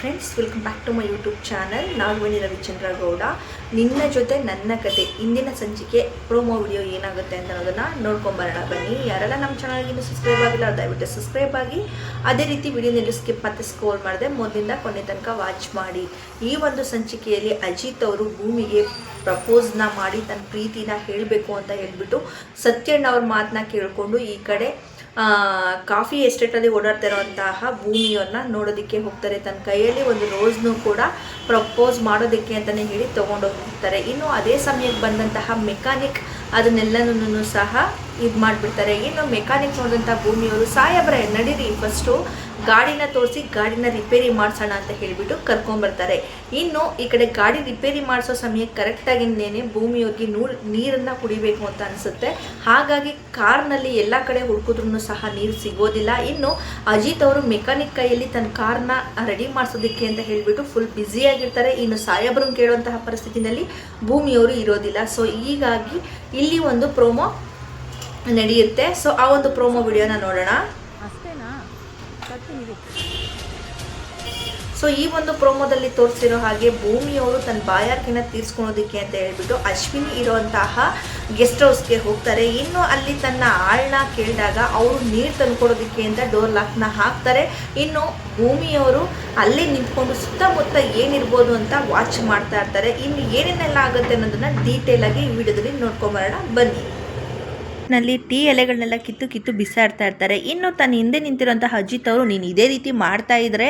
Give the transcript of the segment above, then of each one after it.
Friends welcome back to my YouTube channel Nagaveni Ravichandra Gowda. ನಿನ್ನ ಜೊತೆ ನನ್ನ ಕತೆ, ಇಂದಿನ ಸಂಚಿಕೆ ಪ್ರೋಮೋ ವಿಡಿಯೋ ಏನಾಗುತ್ತೆ ಅಂತ ಅನ್ನೋದನ್ನ ನೋಡ್ಕೊಂಬರೋಣ. ಬನ್ನಿ, ಯಾರೆಲ್ಲ ನಮ್ಮ ಚಾನಲ್ಗೆ ಇನ್ನೂ ಸಬ್ಸ್ಕ್ರೈಬ್ ಆಗಿಲ್ಲ, ದಯವಿಟ್ಟು ಸಬ್ಸ್ಕ್ರೈಬ್ ಆಗಿ. ಅದೇ ರೀತಿ ವಿಡಿಯೋ ನಿಲ್ಲು ಸ್ಕಿಪ್ ಮತ್ತೆ ಸ್ಕೋರ್ ಮಾಡಿದೆ, ಮೊದಲಿಂದ ಕೊನೆ ತನಕ ವಾಚ್ ಮಾಡಿ. ಈ ಒಂದು ಸಂಚಿಕೆಯಲ್ಲಿ ಅಜಿತ್ ಅವರು ಭೂಮಿಗೆ ಪ್ರಪೋಸ್ನ ಮಾಡಿ, ತನ್ನ ಪ್ರೀತಿನ ಹೇಳಬೇಕು ಅಂತ ಹೇಳ್ಬಿಟ್ಟು ಸತ್ಯಣ್ಣ ಅವ್ರ ಮಾತನ್ನ ಕೇಳಿಕೊಂಡು ಈ ಕಡೆ ಕಾಫಿ ಎಸ್ಟೇಟಲ್ಲಿ ಓಡಾಡ್ತಾ ಇರುವಂತಹ ಭೂಮಿಯನ್ನು ನೋಡೋದಕ್ಕೆ ಹೋಗ್ತಾರೆ. ತನ್ನ ಕೈಯಲ್ಲಿ ಒಂದು ರೋಸ್ನು ಕೂಡ ಪ್ರಪೋಸ್ ಮಾಡೋದಕ್ಕೆ ಅಂತಲೇ ಹೇಳಿ ತೊಗೊಂಡೋಗಿರ್ತಾರೆ ಇನ್ನು ಅದೇ ಸಮಯಕ್ಕೆ ಬಂದಂತಹ ಮೆಕ್ಯಾನಿಕ್ ಅದನ್ನೆಲ್ಲನೂ ಸಹ ಇದು ಮಾಡಿಬಿಡ್ತಾರೆ. ಇನ್ನು ಮೆಕ್ಯಾನಿಕ್ ನೋಡಿದಂಥ ಭೂಮಿಯವರು ಸಾಯಬ್ರೆ ನಡೀರಿ ಫಸ್ಟು ಗಾಡಿನ ತೋರಿಸಿ ಗಾಡಿನ ರಿಪೇರಿ ಮಾಡಿಸೋಣ ಅಂತ ಹೇಳಿಬಿಟ್ಟು ಕರ್ಕೊಂಬರ್ತಾರೆ. ಇನ್ನು ಈ ಕಡೆ ಗಾಡಿ ರಿಪೇರಿ ಮಾಡಿಸೋ ಸಮಯಕ್ಕೆ ಕರೆಕ್ಟಾಗಿಂದೇನೆ ಭೂಮಿಯವ್ರಿಗೆ ನೂರು ನೀರನ್ನು ಕುಡಿಬೇಕು ಅಂತ ಅನಿಸುತ್ತೆ. ಹಾಗಾಗಿ ಕಾರ್ನಲ್ಲಿ ಎಲ್ಲ ಕಡೆ ಹುಡುಕಿದ್ರೂ ಸಹ ನೀರು ಸಿಗೋದಿಲ್ಲ. ಇನ್ನು ಅಜಿತ್ ಅವರು ಮೆಕ್ಯಾನಿಕ್ ಕೈಯಲ್ಲಿ ತನ್ನ ಕಾರ್ನ ರೆಡಿ ಮಾಡಿಸೋದಕ್ಕೆ ಅಂತ ಹೇಳಿಬಿಟ್ಟು ಫುಲ್ ಬ್ಯುಸಿಯಾಗಿರ್ತಾರೆ ಇನ್ನು ಸಾಯಬ್ರನ್ನ ಕೇಳುವಂತಹ ಪರಿಸ್ಥಿತಿನಲ್ಲಿ ಭೂಮಿಯವರು ಇರೋದಿಲ್ಲ. ಸೊ ಹೀಗಾಗಿ ಇಲ್ಲಿ ಒಂದು ಪ್ರೋಮೋ ನಡೆಯುತ್ತೆ. ಸೊ ಆ ಒಂದು ಪ್ರೋಮೋ ವಿಡಿಯೋನ ನೋಡೋಣ. ಸೊ ಈ ಒಂದು ಪ್ರೋಮೋದಲ್ಲಿ ತೋರಿಸಿರೋ ಹಾಗೆ ಭೂಮಿಯವರು ತನ್ನ ಬಾಯಾರಿಕೆನ ತೀರ್ಸ್ಕೊಳೋದಕ್ಕೆ ಅಂತ ಹೇಳ್ಬಿಟ್ಟು ಅಶ್ವಿನಿ ಇರೋಂತಹ ಗೆಸ್ಟ್ ಹೌಸ್ಗೆ ಹೋಗ್ತಾರೆ. ಇನ್ನು ಅಲ್ಲಿ ತನ್ನ ಆಳ್ನ ಕೇಳಿದಾಗ ಅವರು ನೀರು ತಂದ್ಕೊಡೋದಕ್ಕೆ ಅಂತ ಡೋರ್ ಲಾಕ್ನ ಹಾಕ್ತಾರೆ. ಇನ್ನು ಭೂಮಿಯವರು ಅಲ್ಲಿ ನಿಂತ್ಕೊಂಡು ಸುತ್ತಮುತ್ತ ಏನಿರ್ಬೋದು ಅಂತ ವಾಚ್ ಮಾಡ್ತಾ ಇರ್ತಾರೆ. ಇನ್ನು ಏನೇನೆಲ್ಲ ಆಗುತ್ತೆ ಅನ್ನೋದನ್ನ ಡೀಟೇಲ್ ಆಗಿ ಈ ವಿಡಿಯೋದಲ್ಲಿ ನೋಡ್ಕೊಂಬರೋಣ ಬನ್ನಿ. ನಲ್ಲಿ ಟೀ ಎಲೆಗಳನ್ನೆಲ್ಲ ಕಿತ್ತು ಕಿತ್ತು ಬಿಸಾಡ್ತಾ ಇರ್ತಾರೆ. ಇನ್ನು ತನ್ನ ಹಿಂದೆ ನಿಂತಿರುವಂತಹ ಅಜಿತ್ ಅವರು ನೀನು ಇದೇ ರೀತಿ ಮಾಡ್ತಾ ಇದ್ರೆ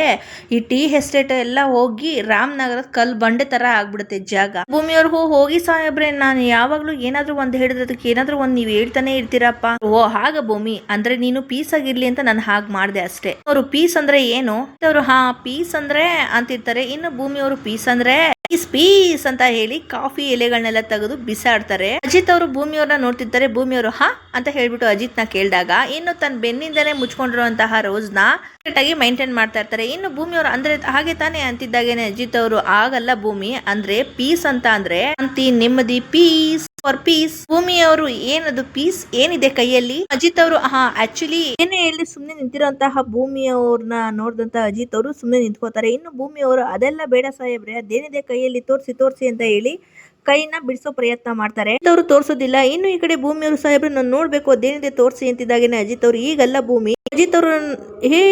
ಈ ಟೀ ಎಸ್ಟೇಟ್ ಎಲ್ಲ ಹೋಗಿ ರಾಮನಗರ ಕಲ್ ಬಂಡೆ ತರ ಆಗ್ಬಿಡುತ್ತೆ ಜಾಗ. ಭೂಮಿಯವ್ರಿಗೂ ಹೋಗಿ ಸಾಹೇಬ್ರೆ, ನಾನು ಯಾವಾಗ್ಲೂ ಏನಾದ್ರೂ ಒಂದು ಹೇಳಿದ್ರದಕ್ಕೆ ಏನಾದ್ರೂ ಒಂದು ನೀವು ಹೇಳ್ತಾನೆ ಇರ್ತೀರಪ್ಪ. ಓ, ಹಾಗ ಭೂಮಿ, ಅಂದ್ರೆ ನೀನು ಪೀಸ್ ಆಗಿರ್ಲಿ ಅಂತ ನಾನು ಹಾಗೆ ಮಾಡಿದೆ ಅಷ್ಟೇ. ಅವರು ಪೀಸ್ ಅಂದ್ರೆ ಏನು? ಅವರು, ಹಾ ಪೀಸ್ ಅಂದ್ರೆ ಅಂತಿರ್ತಾರೆ. ಇನ್ನು ಭೂಮಿಯವರು ಪೀಸ್ ಅಂದ್ರೆ ಪೀಸ್ ಪೀಸ್ ಅಂತ ಹೇಳಿ ಕಾಫಿ ಎಲೆಗಳನ್ನೆಲ್ಲ ತೆಗೆದು ಬಿಸಾಡ್ತಾರೆ. ಅಜಿತ್ ಅವರು ಭೂಮಿಯವ್ರನ್ನ ನೋಡ್ತಿದ್ದಾರೆ ಭೂಮಿಯವರು, ಹಾ? ಅಂತ ಹೇಳ್ಬಿಟ್ಟು ಅಜಿತ್ನ ಕೇಳಿದಾಗ, ಇನ್ನು ತನ್ನ ಬೆನ್ನಿಂದನೇ ಮುಚ್ಕೊಂಡಿರುವಂತಹ ರೋಸ್ನ ಆಗಿ ಮೈಂಟೈನ್ ಮಾಡ್ತಾ ಇರ್ತಾರೆ. ಇನ್ನು ಭೂಮಿಯವರು ಅಂದ್ರೆ ಹಾಗೆ ತಾನೇ ಅಂತಿದ್ದಾಗೇನೆ, ಅಜಿತ್ ಅವರು ಆಗಲ್ಲ ಭೂಮಿ, ಅಂದ್ರೆ ಪೀಸ್ ಅಂತ ಅಂದ್ರೆ ಶಾಂತಿ, ನೆಮ್ಮದಿ ಪೀಸ್ ಫಾರ್ ಪೀಸ್ ಭೂಮಿಯವರು ಏನದು ಪೀಸ್ ಏನಿದೆ ಕೈಯಲ್ಲಿ? ಅಜಿತ್ ಅವರು ಹಾ ಆಕ್ಚುಲಿ ಏನೇ ಹೇಳಿ ಸುಮ್ನೆ ನಿಂತಿರೋಂತಹ ಭೂಮಿಯವ್ರನ್ನ ನೋಡಿದಂತ ಅಜಿತ್ ಅವರು ಸುಮ್ನೆ ನಿಂತ್ಕೋತಾರೆ. ಇನ್ನು ಭೂಮಿಯವರು ಅದೆಲ್ಲ ಬೇಡ ಸಾಹೇಬ್ರೆ, ಅದೇನಿದೆ ಕೈಯಲ್ಲಿ ತೋರಿಸಿ ತೋರಿಸಿ ಅಂತ ಹೇಳಿ ಕೈನ ಬಿಡಿಸೋ ಪ್ರಯತ್ನ ಮಾಡ್ತಾರೆ. ಅವರು ತೋರಿಸೋದಿಲ್ಲ. ಇನ್ನು ಈ ಕಡೆ ಭೂಮಿಯವರು ಸಾಹೇಬ್ರೆ, ನಾನು ನೋಡ್ಬೇಕು ಅದೇನಿದೆ ತೋರಿಸಿ ಅಂತಿದ್ದಾಗೇನೆ ಅಜಿತ್ ಅವರು. ಈಗಲ್ಲ ಭೂಮಿ. ಅಜಿತ್ ಅವರು ಹೇ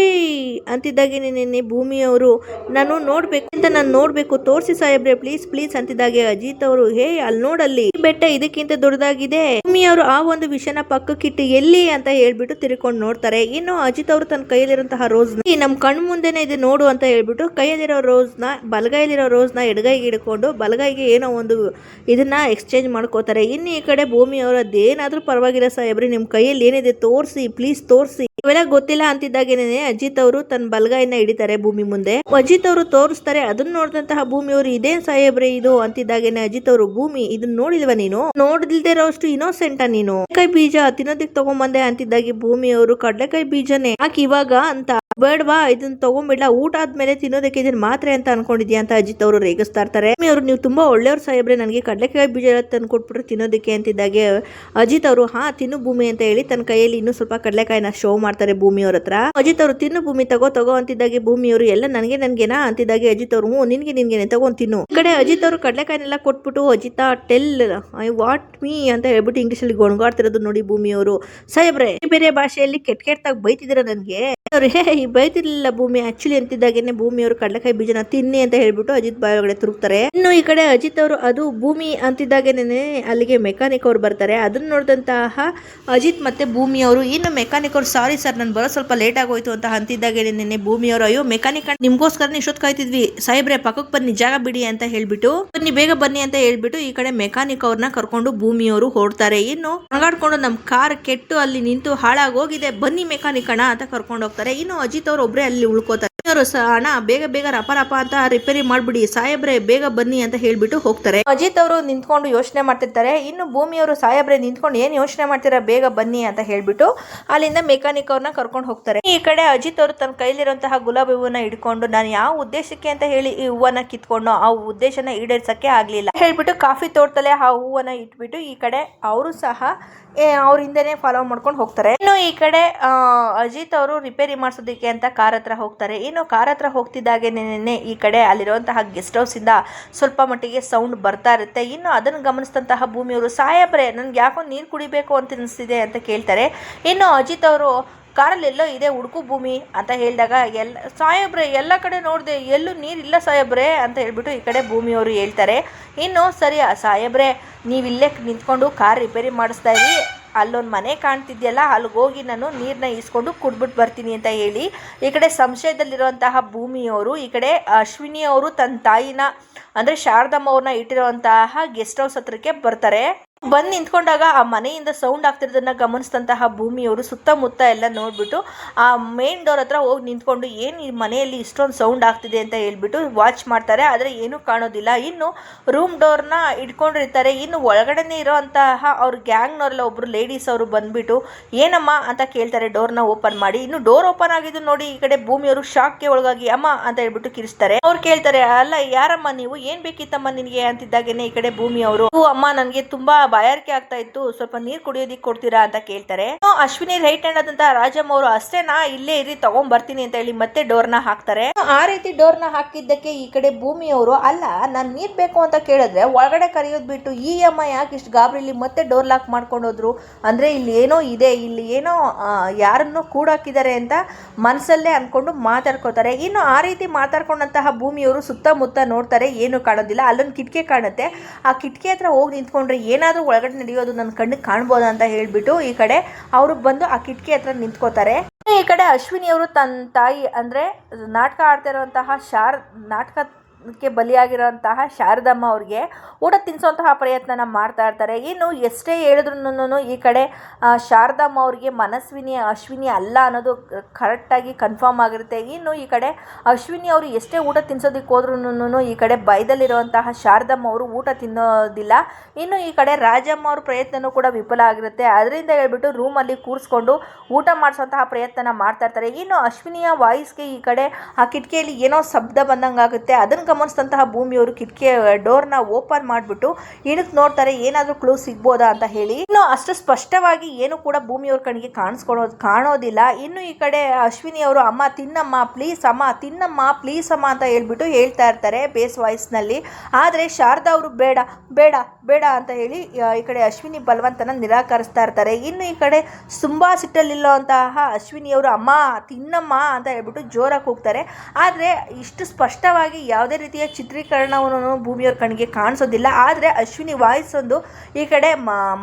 ಅಂತಿದ್ದಾಗೇನೆ ನಿನ್ನೆ ಭೂಮಿಯವರು ನಾನು ನೋಡ್ಬೇಕು ಅಂತ ನಾನು ನೋಡ್ಬೇಕು, ತೋರಿಸಿ ಸಾಹೇಬ್ರೆ ಪ್ಲೀಸ್ ಪ್ಲೀಸ್ ಅಂತಿದ್ದಾಗೆ ಅಜಿತ್ ಅವರು, ಹೇ ಅಲ್ಲಿ ನೋಡಲ್ಲಿ ಬೆಟ್ಟ ಇದಕ್ಕಿಂತ ದೊಡ್ಡದಾಗಿದೆ. ಭೂಮಿಯವರು ಆ ಒಂದು ವಿಷಯನ ಪಕ್ಕಕ್ಕಿಟ್ಟು ಎಲ್ಲಿ ಅಂತ ಹೇಳ್ಬಿಟ್ಟು ತಿರ್ಕೊಂಡು ನೋಡ್ತಾರೆ. ಇನ್ನು ಅಜಿತ್ ಅವರು ತನ್ನ ಕೈಯಲ್ಲಿರುವಂತಹ ರೋಸ್ ನಮ್ ಕಣ್ ಮುಂದೆನೆ ಇದೆ ನೋಡು ಅಂತ ಹೇಳ್ಬಿಟ್ಟು ಕೈಯಲ್ಲಿರೋ ರೋಸ್ನ ಬಲಗೈಲಿರೋ ರೋಸ್ನ ಎಡಗೈಗೆ ಹಿಡ್ಕೊಂಡು ಬಲಗೈಗೆ ಏನೋ ಒಂದು ಇದನ್ನ ಎಕ್ಸ್ಚೇಂಜ್ ಮಾಡ್ಕೋತಾರೆ. ಇನ್ನು ಈ ಕಡೆ ಭೂಮಿಯವರು ಅದೇನಾದ್ರೂ ಪರವಾಗಿಲ್ಲ ಸಾಹೇಬ್ರಿ, ನಿಮ್ ಕೈಯಲ್ಲಿ ಏನಿದೆ ತೋರಿಸಿ ಪ್ಲೀಸ್ ತೋರಿಸಿ. ಇವೆಲ್ಲ ಗೊತ್ತಿಲ್ಲ ಅಂತಿದ್ದಾಗೇನೆ ಅಜಿತ್ ಅವರು ತನ್ನ ಬಲಗೈನ ಹಿಡಿತಾರೆ ಭೂಮಿ ಮುಂದೆ. ಅಜಿತ್ ಅವರು ತೋರಿಸ್ತಾರೆ ಅದನ್ನ ನೋಡಿದಂತಹ ಭೂಮಿ ಅವರು ಇದೇನ್ ಸಾಹೇಬ್ರೆ ಇದು ಅಂತಿದ್ದಾಗೇನೆ ಅಜಿತ್ ಅವರು ಭೂಮಿ ಇದನ್ನ ನೋಡಿಲ್ವಾ ನೀನು? ನೋಡಿಲ್ದೇ ಇರೋಷ್ಟು ಇನ್ನೋಸೆಂಟ ನೀನು. ಕೈ ಬೀಜ ತಿನ್ನೋದಕ್ಕೆ ತಗೊಂಬಂದೆ ಭೂಮಿ ಅವರು ಕಡ್ಲೆಕಾಯಿ ಬೀಜನೇ. ಯಾಕೆ ಇವಾಗ ಅಂತ. ಬೇಡವಾ? ಇದನ್ನ ತಗೊಂಬಿಡ್ಲಾ? ಊಟ ಆದ್ಮೇಲೆ ತಿನ್ನೋದಕ್ಕೆ ಇದನ್ನ ಮಾತ್ರೆ ಅಂತ ಅನ್ಕೊಂಡಿದ್ಯಾ ಅಂತ ಅಜಿತ್ ಅವರು ರೇಗಿಸ್ತಾ ಇರ್ತಾರೆ. ಅವರು ನೀವು ತುಂಬಾ ಒಳ್ಳೆಯವ್ರ ಸಾಹೇಬ್ರೆ, ನನಗೆ ಕಡಲೆಕಾಯಿ ಬೀಜ ತಂದು ಕೊಟ್ಬಿಟ್ರೆ ತಿನ್ನೋದಕ್ಕೆ ಅಂತಿದ್ದಾಗೆ. ಅಜಿತ್ ಅವರು, ಹಾ, ತಿನ್ನು ಭೂಮಿ ಅಂತ ಹೇಳಿ ತನ್ನ ಕೈಯಲ್ಲಿ ಇನ್ನೂ ಸ್ವಲ್ಪ ಕಡಲೆಕಾಯಿನ ಶೋ ಮಾಡ್ತಾರೆ ಭೂಮಿಯವ್ರ ಹತ್ರ. ಅಜಿತ್ ಅವರು, ತಿನ್ನು ಭೂಮಿ, ತಗೋ ತಗೋ ಅಂತಿದ್ದಾಗೆ ಭೂಮಿಯವರು ಎಲ್ಲ ನನಗೆ ನನ್ಗೆನಾ? ಅಂತಿದ್ದಾಗೆ ಅಜಿತ್ ಅವರು ನಿನ್ಗೆ ನಿನ್ಗೆನೆ ತಗೊಂಡು ತಿನ್ನು. ಈ ಕಡೆ ಅಜಿತ್ ಅವರು ಕಡಲೆಕಾಯಿನೆಲ್ಲ ಕೊಟ್ಬಿಟ್ಟು, Ajit tell I what me ಅಂತ ಹೇಳ್ಬಿಟ್ಟು ಇಂಗ್ಲೀಷಲ್ಲಿ ಗೊಣಗಾಡ್ತಿರೋದು ನೋಡಿ ಭೂಮಿಯವರು ಸಾಹೇಬ್ರೆ, ಬೇರೆ ಭಾಷೆಯಲ್ಲಿ ಕೆಟ್ಟ ಕೆಟ್ಟದಾಗ ಬೈತಿದ್ರೆ ನನಗೆ? ಅವ್ರು ಹೇ, ಈ ಬೈತಿರ್ಲಿಲ್ಲ ಭೂಮಿ. ಆಕ್ಚುಲಿ ಅಂತಿದ್ದಾಗೇನೆ ಭೂಮಿಯವರು ಕಡಲೆಕಾಯಿ ಬೀಜನ ತಿನ್ನಿ ಅಂತ ಹೇಳ್ಬಿಟ್ಟು ಅಜಿತ್ ಬಾಯ್ ಒಳಗಡೆ ತುರುಕ್ತಾರೆ. ಇನ್ನು ಈ ಕಡೆ ಅಜಿತ್ ಅವರು, ಅದು ಭೂಮಿ ಅಂತಿದ್ದಾಗೇನೆ ಅಲ್ಲಿಗೆ ಮೆಕ್ಯಾನಿಕ್ ಅವ್ರು ಬರ್ತಾರೆ. ಅದನ್ನ ನೋಡಿದಂತಹ ಅಜಿತ್ ಮತ್ತೆ ಭೂಮಿ ಅವರು, ಇನ್ನು ಮೆಕ್ಯಾನಿಕ್ ಅವ್ರು ಸಾರಿ ಸರ್ ನಾನು ಬರೋ ಸ್ವಲ್ಪ ಲೇಟ್ ಆಗೋಯ್ತು ಅಂತ ಅಂತಿದ್ದಾಗೇನೆ ಭೂಮಿ ಅವರು. ಅಯ್ಯೋ ಮೆಕ್ಯಾನಿಕ್ ನಿಮ್ಗೋಸ್ಕರ ಇಷ್ಟೊತ್ತು ಕಾಯ್ತಿದ್ವಿ. ಸಾಹೇಬ್ರೆ ಪಕ್ಕಕ್ಕೆ ಬನ್ನಿ, ಜಾಗ ಬಿಡಿ ಅಂತ ಹೇಳ್ಬಿಟ್ಟು, ಬನ್ನಿ, ಬೇಗ ಬನ್ನಿ ಅಂತ ಹೇಳ್ಬಿಟ್ಟು ಈ ಕಡೆ ಮೆಕ್ಯಾನಿಕ್ ಅವ್ರನ್ನ ಕರ್ಕೊಂಡು ಭೂಮಿ ಅವರು ಹೊರಡ್ತಾರೆ ಇನ್ನು ಹಂಗಾಡ್ಕೊಂಡು ನಮ್ ಕಾರ್ ಕೆಟ್ಟು ಅಲ್ಲಿ ನಿಂತು ಹಾಳಾಗೋಗಿದೆ. ಬನ್ನಿ ಮೆಕ್ಯಾನಿಕ್ ಅಣ್ಣ ಅಂತ ಕರ್ಕೊಂಡು ಹೋಗ್ತಾರೆ. ಇನ್ನು ಅಜಿತ್ ಅವ್ರು ಒಬ್ಬರೇ ಅಲ್ಲಿ ಉಳ್ಕೋತಾರೆ. ಅವರು ಹಣ ಬೇಗ ಬೇಗ ರಪ ರಪ ಅಂತ ರಿಪೇರಿ ಮಾಡ್ಬಿಡಿ, ಸಾಹೇಬ್ರೆ ಬೇಗ ಬನ್ನಿ ಅಂತ ಹೇಳ್ಬಿಟ್ಟು ಹೋಗ್ತಾರೆ. ಅಜಿತ್ ಅವರು ನಿಂತ್ಕೊಂಡು ಯೋಚನೆ ಮಾಡ್ತಿರ್ತಾರೆ, ಇನ್ನು ಭೂಮಿಯವರು ಸಾಹೇಬ್ರೆ ನಿಂತ್ಕೊಂಡು ಏನ್ ಯೋಚನೆ ಮಾಡ್ತೀರಾ, ಬೇಗ ಬನ್ನಿ ಅಂತ ಹೇಳ್ಬಿಟ್ಟು ಅಲ್ಲಿಂದ ಮೆಕ್ಯಾನಿಕ್ ಅವ್ರನ್ನ ಕರ್ಕೊಂಡು ಹೋಗ್ತಾರೆ. ಈ ಕಡೆ ಅಜಿತ್ ಅವರು ತನ್ನ ಕೈಲಿರುವಂತಹ ಗುಲಾಬಿ ಹೂವನ್ನ ಹಿಡ್ಕೊಂಡು, ನಾನು ಯಾವ ಉದ್ದೇಶಕ್ಕೆ ಅಂತ ಹೇಳಿ ಈ ಹೂವನ್ನ ಕಿತ್ಕೊಂಡು ಆ ಉದ್ದೇಶನ ಈಡೇರ್ಸಕ್ಕೆ ಆಗ್ಲಿಲ್ಲ. ಹೇಳ್ಬಿಟ್ಟು ಕಾಫಿ ತೋಟದಲ್ಲಿ ಆ ಹೂವನ್ನ ಇಟ್ಬಿಟ್ಟು ಈ ಕಡೆ ಅವರು ಸಹ ಅವ್ರ ಹಿಂದೆನೆ ಫಾಲೋ ಮಾಡ್ಕೊಂಡು ಹೋಗ್ತಾರೆ. ಇನ್ನು ಈ ಕಡೆ ಅಜಿತ್ ಅವರು ರಿಪೇರಿ ಮಾಡಿಸೋದಕ್ಕೆ ಅಂತ ಕಾರ್ ಹತ್ರ ಹೋಗ್ತಾರೆ. ಇನ್ನು ಕಾರ್ ಹತ್ರ ಹೋಗ್ತಿದ್ದಾಗೆ ನೆನ್ನೆ ಈ ಕಡೆ ಅಲ್ಲಿರುವಂತಹ ಗೆಸ್ಟ್ ಹೌಸಿಂದ ಸ್ವಲ್ಪ ಮಟ್ಟಿಗೆ ಸೌಂಡ್ ಬರ್ತಾ ಇರುತ್ತೆ. ಇನ್ನು ಅದನ್ನು ಗಮನಿಸಿದಂತಹ ಭೂಮಿಯವರು ಸಾಹೇಬ್ರೆ ನನ್ಗೆ ಯಾಕೋ ನೀರು ಕುಡಿಬೇಕು ಅಂತ ಅನಿಸ್ತಿದೆ ಅಂತ ಕೇಳ್ತಾರೆ. ಇನ್ನು ಅಜಿತ್ ಅವರು, ಕಾರಲ್ಲಿ ಎಲ್ಲೋ ಇದೆ ಹುಡುಕು ಭೂಮಿ ಅಂತ ಹೇಳಿದಾಗ ಎಲ್ಲ ಸಾಹೇಬ್ರೆ ಎಲ್ಲ ಕಡೆ ನೋಡಿದೆ, ಎಲ್ಲೂ ನೀರಿಲ್ಲ ಸಾಹೇಬ್ರೆ ಅಂತ ಹೇಳ್ಬಿಟ್ಟು ಈ ಕಡೆ ಭೂಮಿಯವರು ಹೇಳ್ತಾರೆ. ಇನ್ನು ಸರಿ ಸಾಹೇಬ್ರೆ ನೀವಿಲ್ಲೇ ನಿಂತ್ಕೊಂಡು ಕಾರ್ ರಿಪೇರಿ ಮಾಡಿಸ್ತಾ ಇರಿ. ಅಲ್ಲೊಂದು ಮನೆ ಕಾಣ್ತಿದ್ಯಲ್ಲ, ಅಲ್ಲಿಗೆ ಹೋಗಿ ನಾನು ನೀರನ್ನ ಈಸ್ಕೊಂಡು ಕುಡ್ಬಿಟ್ಟು ಬರ್ತೀನಿ ಅಂತ ಹೇಳಿ, ಈ ಕಡೆ ಸಂಶಯದಲ್ಲಿರುವಂತಹ ಭೂಮಿಯವರು, ಈ ಕಡೆ ಅಶ್ವಿನಿ ಅವರು ತನ್ನ ತಾಯಿನ, ಅಂದರೆ ಶಾರದಮ್ಮ ಅವ್ರನ್ನ ಇಟ್ಟಿರುವಂತಹ ಗೆಸ್ಟ್ ಹೌಸ್ ಹತ್ರಕ್ಕೆ ಬರ್ತಾರೆ. ಬಂದು ನಿಂತ್ಕೊಂಡಾಗ ಆ ಮನೆಯಿಂದ ಸೌಂಡ್ ಆಗ್ತಿರೋದನ್ನ ಗಮನಿಸಿದಂತಹ ಭೂಮಿಯವರು ಸುತ್ತಮುತ್ತ ಎಲ್ಲ ನೋಡ್ಬಿಟ್ಟು ಆ ಮೇನ್ ಡೋರ್ ಹತ್ರ ಹೋಗಿ ನಿಂತ್ಕೊಂಡು ಏನು ಈ ಮನೆಯಲ್ಲಿ ಇಷ್ಟೊಂದು ಸೌಂಡ್ ಆಗ್ತಿದೆ? ಅಂತ ಹೇಳ್ಬಿಟ್ಟು ವಾಚ್ ಮಾಡ್ತಾರೆ. ಆದರೆ ಏನೂ ಕಾಣೋದಿಲ್ಲ. ಇನ್ನು ರೂಮ್ ಡೋರ್ನ ಇಟ್ಕೊಂಡಿರ್ತಾರೆ. ಇನ್ನು ಒಳಗಡೆನೇ ಇರೋಂತಹ ಅವ್ರ ಗ್ಯಾಂಗ್ನವರೆಲ್ಲ ಒಬ್ಬರು ಲೇಡೀಸ್ ಅವರು ಬಂದ್ಬಿಟ್ಟು ಏನಮ್ಮ? ಅಂತ ಕೇಳ್ತಾರೆ. ಡೋರ್ನ ಓಪನ್ ಮಾಡಿ. ಇನ್ನು ಡೋರ್ ಓಪನ್ ಆಗಿದ್ದು ನೋಡಿ ಈ ಕಡೆ ಭೂಮಿಯವರು ಶಾಕ್ಗೆ ಒಳಗಾಗಿ ಅಮ್ಮ ಅಂತ ಹೇಳ್ಬಿಟ್ಟು ಕಿರಿಸ್ತಾರೆ. ಅವ್ರು ಕೇಳ್ತಾರೆ ಅಲ್ಲ ಯಾರಮ್ಮ ನೀವು? ಏನ್ ಬೇಕಿತ್ತಮ್ಮ ನಿನಗೆ? ಅಂತಿದ್ದಾಗೇನೆ ಈ ಕಡೆ ಭೂಮಿಯವರು "ಓ, ಅಮ್ಮ ನನಗೆ ತುಂಬಾ ಬಾಯಾರಿಕೆ ಆಗ್ತಾ ಇತ್ತು. ಸ್ವಲ್ಪ ನೀರ್ ಕುಡಿಯೋದಿಕ್ ಕೊಡ್ತೀರಾ ಅಂತ ಕೇಳ್ತಾರೆ. ಅಶ್ವಿನಿ ರೈಟ್ ಹ್ಯಾಂಡ್ ಆದಂತಹ ರಾಜಮ್ಮ ಅವರು ಅಷ್ಟೇನಾ? ಇಲ್ಲೇ ಇರಿ ತಗೊಂಡ್ ಬರ್ತೀನಿ ಅಂತ ಹೇಳಿ ಮತ್ತೆ ಡೋರ್ನ ಹಾಕ್ತಾರೆ. ಆ ರೀತಿ ಡೋರ್ನ ಹಾಕಿದ್ದಕ್ಕೆ ಈ ಕಡೆ ಭೂಮಿಯವರು ಅಲ್ಲ, ನಾನ್ ನೀರ್ ಬೇಕು ಅಂತ ಕೇಳಿದ್ರೆ ಒಳಗಡೆ ಕರೆಯೋದ್ ಬಿಟ್ಟು ಈ ಅಮ್ಮ ಯಾಕೆ ಇಷ್ಟು ಗಾಬರಿಲಿ ಮತ್ತೆ ಡೋರ್ ಲಾಕ್ ಮಾಡ್ಕೊಂಡು ಹೋದ್ರು. ಅಂದ್ರೆ ಇಲ್ಲಿ ಏನೋ ಇದೆ, ಇಲ್ಲಿ ಏನೋ ಯಾರನ್ನು ಯಾರನ್ನೋ ಕೂಡಾಕಿದ್ದಾರೆ ಅಂತ ಮನಸ್ಸಲ್ಲೇ ಅನ್ಕೊಂಡು ಮಾತಾಡ್ಕೋತಾರೆ. ಇನ್ನು ಆ ರೀತಿ ಮಾತಾಡ್ಕೊಂಡಂತಹ ಭೂಮಿಯವರು ಸುತ್ತಮುತ್ತ ನೋಡ್ತಾರೆ. ಏನು ಕಾಣೋದಿಲ್ಲ. ಅಲ್ಲೊಂದು ಕಿಟಕಿ ಕಾಣುತ್ತೆ. ಆ ಕಿಟಕಿ ಹತ್ರ ಹೋಗಿ ನಿಂತ್ಕೊಂಡ್ರೆ ಏನಾದರೂ ಒಳಗಡೆ ನಡೆಯೋದು ನನ್ನ ಕಣ್ಣಿಗೆ ಕಾಣ್ಬೋದಾ ಅಂತ ಹೇಳ್ಬಿಟ್ಟು ಈ ಕಡೆ ಅವರು ಬಂದು ಆ ಕಿಟಕಿ ಹತ್ರ ನಿಂತ್ಕೋತಾರೆ. ಈ ಕಡೆ ಅಶ್ವಿನಿ ಅವರು ತನ್ನ ತಾಯಿ ಅಂದರೆ ನಾಟಕ ಆಡ್ತಾ ಇರುವಂತಹ ಶಾರ್ ನಾಟಕಕ್ಕೆ ಬಲಿಯಾಗಿರುವಂತಹ ಶಾರದಮ್ಮ ಅವ್ರಿಗೆ ಊಟ ತಿನ್ನಿಸುವಂತಹ ಪ್ರಯತ್ನನ ಮಾಡ್ತಾ ಇರ್ತಾರೆ. ಇನ್ನು ಎಷ್ಟೇ ಹೇಳಿದ್ರು ಈ ಕಡೆ ಶಾರದಮ್ಮ ಅವ್ರಿಗೆ ಮನಸ್ವಿನಿ, ಅಶ್ವಿನಿ ಅಲ್ಲ ಅನ್ನೋದು ಕರೆಕ್ಟಾಗಿ ಕನ್ಫರ್ಮ್ ಆಗಿರುತ್ತೆ. ಇನ್ನು ಈ ಕಡೆ ಅಶ್ವಿನಿ ಅವರು ಎಷ್ಟೇ ಊಟ ತಿನ್ಸೋದಕ್ಕೆ ಹೋದ್ರೂ ಈ ಕಡೆ ಬೈದಲ್ಲಿರುವಂತಹ ಶಾರದಮ್ಮ ಅವರು ಊಟ ತಿನ್ನೋದಿಲ್ಲ. ಇನ್ನು ಈ ಕಡೆ ರಾಜಮ್ಮ ಅವ್ರ ಪ್ರಯತ್ನನೂ ಕೂಡ ವಿಫಲ ಆಗಿರುತ್ತೆ. ಅದರಿಂದ ಹೇಳ್ಬಿಟ್ಟು ರೂಮಲ್ಲಿ ಕೂರಿಸ್ಕೊಂಡು ಊಟ ಮಾಡಿಸುವಂತಹ ಪ್ರಯತ್ನ ಮಾಡ್ತಾ ಇರ್ತಾರೆ. ಇನ್ನು ಅಶ್ವಿನಿಯ ವಾಯ್ಸ್ಗೆ ಈ ಕಡೆ, ಆ ಕಿಟಕಿಯಲ್ಲಿ ಏನೋ ಶಬ್ದ ಬಂದಂಗಾಗುತ್ತೆ. ಅದನ್ನು ಗಮನಿಸಿದಂತಹ ಭೂಮಿಯವರು ಕಿಟಕಿಯ ಡೋರ್ನ ಓಪನ್ ಮಾಡಿಬಿಟ್ಟು ಇಣಕ್ ನೋಡ್ತಾರೆ? ಏನಾದರೂ ಕ್ಲೂ ಸಿಗ್ಬೋದಾ ಅಂತ ಹೇಳಿ. ಇನ್ನು ಅಷ್ಟು ಸ್ಪಷ್ಟವಾಗಿ ಏನು ಕೂಡ ಭೂಮಿಯವ್ರ ಕಣ್ಣಿಗೆ ಕಾಣಿಸ್ಕೊಳೋದು ಕಾಣೋದಿಲ್ಲ. ಇನ್ನು ಈ ಕಡೆ ಅಶ್ವಿನಿ ಅವರು, ಅಮ್ಮ, ತಿನ್ನಮ್ಮ ಪ್ಲೀಸ್ ಅಮ್ಮ, ತಿನ್ನಮ್ಮ ಪ್ಲೀಸ್ ಅಮ್ಮ ಅಂತ ಹೇಳ್ಬಿಟ್ಟು ಹೇಳ್ತಾ ಇರ್ತಾರೆ ಬೇಸ್ ವಾಯ್ಸ್ನಲ್ಲಿ. ಆದರೆ ಶಾರದಾ ಅವರು, ಬೇಡ ಬೇಡ ಬೇಡ ಅಂತ ಹೇಳಿ ಈ ಕಡೆ ಅಶ್ವಿನಿ ಬಲವಂತನ ನಿರಾಕರಿಸ್ತಾ ಇರ್ತಾರೆ. ಇನ್ನು ಈ ಕಡೆ ತುಂಬಾ ಅಶ್ವಿನಿ ಅವರು, ಅಮ್ಮ, ತಿನ್ನಮ್ಮ ಅಂತ ಹೇಳ್ಬಿಟ್ಟು ಜೋರಾಗಿ ಹೋಗ್ತಾರೆ ಆದರೆ ಇಷ್ಟು ಸ್ಪಷ್ಟವಾಗಿ ಯಾವುದೇ ರೀತಿಯ ಚಿತ್ರೀಕರಣವನ್ನು ಭೂಮಿಯವ್ರ ಕಣ್ಣಿಗೆ ಕಾಣಿಸೋದಿಲ್ಲ. ಆದರೆ ಅಶ್ವಿನಿ ವಾಯ್ಸ್ ಒಂದು ಈ ಕಡೆ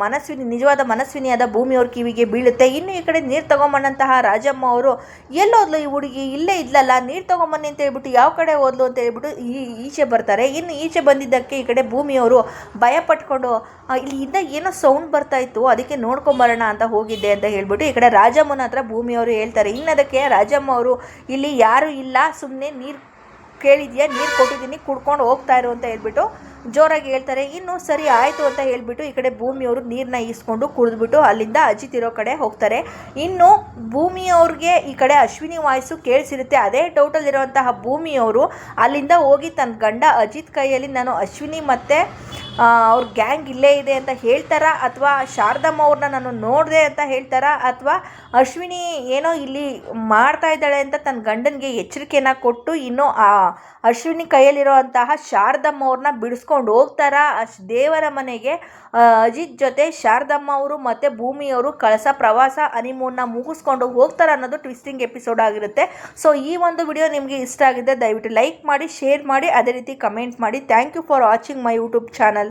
ಮನಸ್ವಿನಿ ನಿಜವಾದ ಮನಸ್ವಿನಿಯಾದ ಭೂಮಿಯವ್ರ ಕಿವಿಗೆ ಬೀಳುತ್ತೆ. ಇನ್ನು ಈ ಕಡೆ ನೀರು ತಗೊಂಬಂದಂತಹ ರಾಜಮ್ಮ ಅವರು ಎಲ್ಲೋದ್ಲು ಈ ಹುಡುಗಿ ಇಲ್ಲೇ ಇದ್ಲಲ್ಲ ನೀರು ತಗೊಂಬನ್ನಿ ಅಂತ ಹೇಳ್ಬಿಟ್ಟು ಯಾವ ಕಡೆ ಓದ್ಲು ಅಂತ ಹೇಳ್ಬಿಟ್ಟು ಈ ಈಚೆ ಬರ್ತಾರೆ. ಇನ್ನು ಈಚೆ ಬಂದಿದ್ದಕ್ಕೆ ಈ ಕಡೆ ಭೂಮಿಯವರು ಭಯ ಪಟ್ಕೊಂಡು "ಆ, ಇಲ್ಲಿಂದ ಏನೋ ಸೌಂಡ್ ಬರ್ತಾ ಇತ್ತು ಅದಕ್ಕೆ ನೋಡ್ಕೊಂಬರೋಣ ಅಂತ ಹೋಗಿದ್ದೆ ಅಂತ ಹೇಳ್ಬಿಟ್ಟು ಈ ಕಡೆ ರಾಜಮ್ಮನ ಹತ್ರ ಭೂಮಿಯವರು ಹೇಳ್ತಾರೆ. ಇನ್ನು ಅದಕ್ಕೆ ರಾಜಮ್ಮ ಅವರು ಇಲ್ಲಿ ಯಾರು ಇಲ್ಲ ಸುಮ್ಮನೆ ನೀರು ಕೇಳಿದ್ಯಾ? ನೀರು ಕೊಟ್ಟಿದ್ದೀನಿ, ಕುಡ್ಕೊಂಡು ಹೋಗ್ತಾ ಇರು ಅಂತ ಹೇಳ್ಬಿಟ್ಟು ಜೋರಾಗಿ ಹೇಳ್ತಾರೆ. ಇನ್ನು ಸರಿ ಆಯಿತು ಅಂತ ಹೇಳ್ಬಿಟ್ಟು ಈ ಕಡೆ ಭೂಮಿಯವರು ನೀರನ್ನ ಈಸ್ಕೊಂಡು ಕುಡಿದ್ಬಿಟ್ಟು ಅಲ್ಲಿಂದ ಅಜಿತ್ ಇರೋ ಕಡೆ ಹೋಗ್ತಾರೆ. ಇನ್ನು ಭೂಮಿಯವ್ರಿಗೆ ಈ ಕಡೆ ಅಶ್ವಿನಿ ವಾಯ್ಸು ಕೇಳಿಸಿರುತ್ತೆ. ಅದೇ ಡೌಟಲ್ಲಿರುವಂತಹ ಭೂಮಿಯವರು ಅಲ್ಲಿಂದ ಹೋಗಿ ತನ್ನ ಗಂಡ ಅಜಿತ್ ಕೈಯಲ್ಲಿ ನಾನು ಅಶ್ವಿನಿ ಮತ್ತು ಅವ್ರ ಗ್ಯಾಂಗ್ ಇಲ್ಲೇ ಇದೆ ಅಂತ ಹೇಳ್ತಾರಾ? ಅಥವಾ ಶಾರದಮ್ಮ ಅವ್ರನ್ನ ನಾನು ನೋಡಿದೆ ಅಂತ ಹೇಳ್ತಾರಾ? ಅಥವಾ ಅಶ್ವಿನಿ ಏನೋ ಇಲ್ಲಿ ಮಾಡ್ತಾ ಇದ್ದಾಳೆ ಅಂತ ತನ್ನ ಗಂಡನಿಗೆ ಎಚ್ಚರಿಕೆನ ಕೊಟ್ಟು ಇನ್ನೂ ಆ ಅಶ್ವಿನಿ ಕೈಯಲ್ಲಿರುವಂತಹ ಶಾರದಮ್ಮ ಅವ್ರನ್ನ ಬಿಡಿಸ್ಕೊಂಡು ಹೋಗ್ತಾರಾ? ಅಶ್ ದೇವರ ಮನೆಗೆ ಅಜಿತ್ ಜೊತೆ ಶಾರದಮ್ಮ ಅವರು ಮತ್ತು ಭೂಮಿಯವರು ಕಳಸ ಪ್ರವಾಸ ಅನಿಮೂನ್ನ ಮುಗಿಸ್ಕೊಂಡು ಹೋಗ್ತಾರೆ ಅನ್ನೋದು ಟ್ವಿಸ್ಟಿಂಗ್ ಎಪಿಸೋಡ್ ಆಗಿರುತ್ತೆ. ಸೊ ಈ ಒಂದು ವಿಡಿಯೋ ನಿಮಗೆ ಇಷ್ಟ ಆಗಿದೆ ದಯವಿಟ್ಟು ಲೈಕ್ ಮಾಡಿ ಶೇರ್ ಮಾಡಿ, ಅದೇ ರೀತಿ ಕಮೆಂಟ್ ಮಾಡಿ. Thank you for watching my YouTube channel